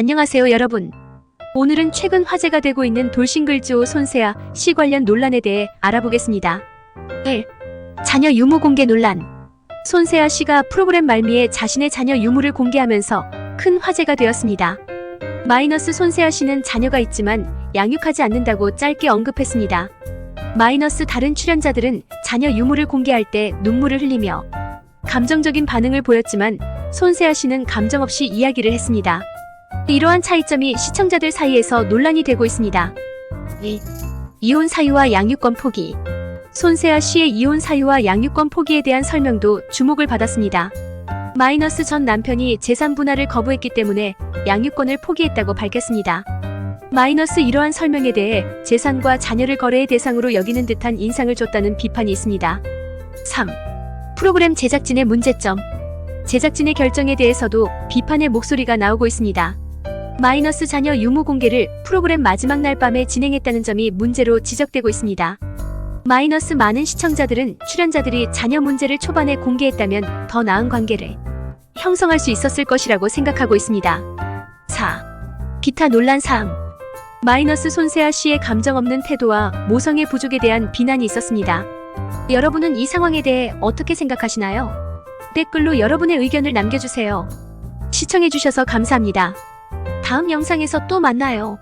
안녕하세요 여러분. 오늘은 최근 화제가 되고 있는 돌싱글즈오 손세아 씨 관련 논란에 대해 알아보겠습니다. 1. 자녀 유무 공개 논란. 손세아 씨가 프로그램 말미에 자신의 자녀 유무를 공개하면서 큰 화제가 되었습니다. 마이너스 손세아 씨는 자녀가 있지만 양육하지 않는다고 짧게 언급했습니다. 마이너스 다른 출연자들은 자녀 유무를 공개할 때 눈물을 흘리며 감정적인 반응을 보였지만 손세아 씨는 감정 없이 이야기를 했습니다. 이러한 차이점이 시청자들 사이에서 논란이 되고 있습니다. 2. 이혼 사유와 양육권 포기. 손세아 씨의 이혼 사유와 양육권 포기에 대한 설명도 주목을 받았습니다. 마이너스 전 남편이 재산 분할을 거부했기 때문에 양육권을 포기했다고 밝혔습니다. 마이너스 이러한 설명에 대해 재산과 자녀를 거래의 대상으로 여기는 듯한 인상을 줬다는 비판이 있습니다. 3. 프로그램 제작진의 문제점. 제작진의 결정에 대해서도 비판의 목소리가 나오고 있습니다. 마이너스 자녀 유무 공개를 프로그램 마지막 날 밤에 진행했다는 점이 문제로 지적되고 있습니다. 마이너스 많은 시청자들은 출연자들이 자녀 문제를 초반에 공개했다면 더 나은 관계를 형성할 수 있었을 것이라고 생각하고 있습니다. 4. 기타 논란 사항. 마이너스 손세아 씨의 감정 없는 태도와 모성의 부족에 대한 비난이 있었습니다. 여러분은 이 상황에 대해 어떻게 생각하시나요? 댓글로 여러분의 의견을 남겨주세요. 시청해주셔서 감사합니다. 다음 영상에서 또 만나요.